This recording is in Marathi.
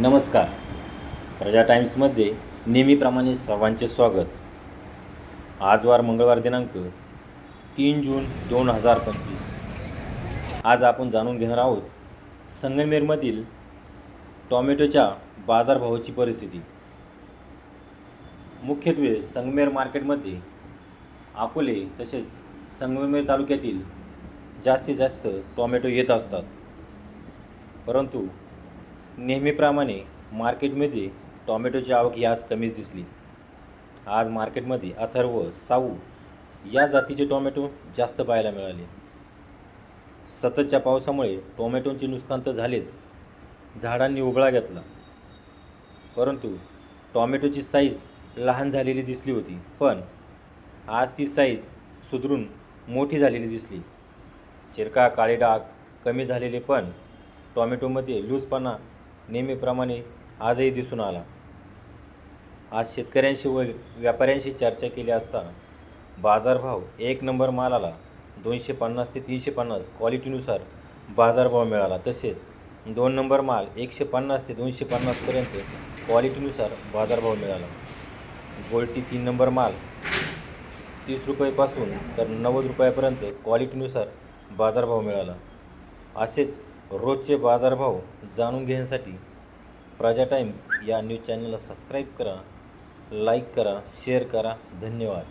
नमस्कार. प्रजा टाईम्समध्ये नेहमीप्रमाणे सर्वांचे स्वागत. आजवार मंगळवार दिनांक तीन जून दोन हजार पंचवीस. आज आपण जाणून घेणार आहोत संगमेरमधील टॉमॅटोच्या बाजारभावाची परिस्थिती. मुख्यत्वे संगमेर मार्केटमध्ये अकोले तसेच संगमेर तालुक्यातील जास्तीत जास्त टॉमॅटो येत असतात. परंतु नेहमीप्रमाणे मार्केटमध्ये टॉमॅटोची आवक याच कमीच दिसली. आज मार्केटमध्ये अथर्व साऊ या जातीचे टोमॅटो जास्त पाहायला मिळाले. सततच्या पावसामुळे टोमॅटोंचे नुकसान तर झालेच झाडांनी उगळा घेतला. परंतु टॉमॅटोची साईज लहान झालेली दिसली होती पण आज ती साईज सुधरून मोठी झालेली दिसली. चिरका काळे डाग कमी झालेले पण टॉमॅटोमध्ये लूजपणा नेहमीप्रमाणे आजही दिसून आला. आज शेतकऱ्यांशी व व्यापाऱ्यांशी चर्चा केली असता बाजारभाव एक नंबर मालाला दोनशे पन्नास ते तीनशे पन्नास क्वालिटीनुसार बाजारभाव मिळाला. तसेच दोन नंबर माल एकशे पन्नास ते दोनशे पन्नासपर्यंत क्वालिटीनुसार बाजारभाव मिळाला. गोल्टी तीन नंबर माल तीस रुपयेपासून तर नव्वद रुपयापर्यंत क्वालिटीनुसार बाजारभाव मिळाला. असेच रोजचे बाजारभाव जाणून घेण्यासाठी प्रजा टाइम्स या न्यूज चॅनलला सबस्क्राईब करा लाईक करा शेअर करा. धन्यवाद.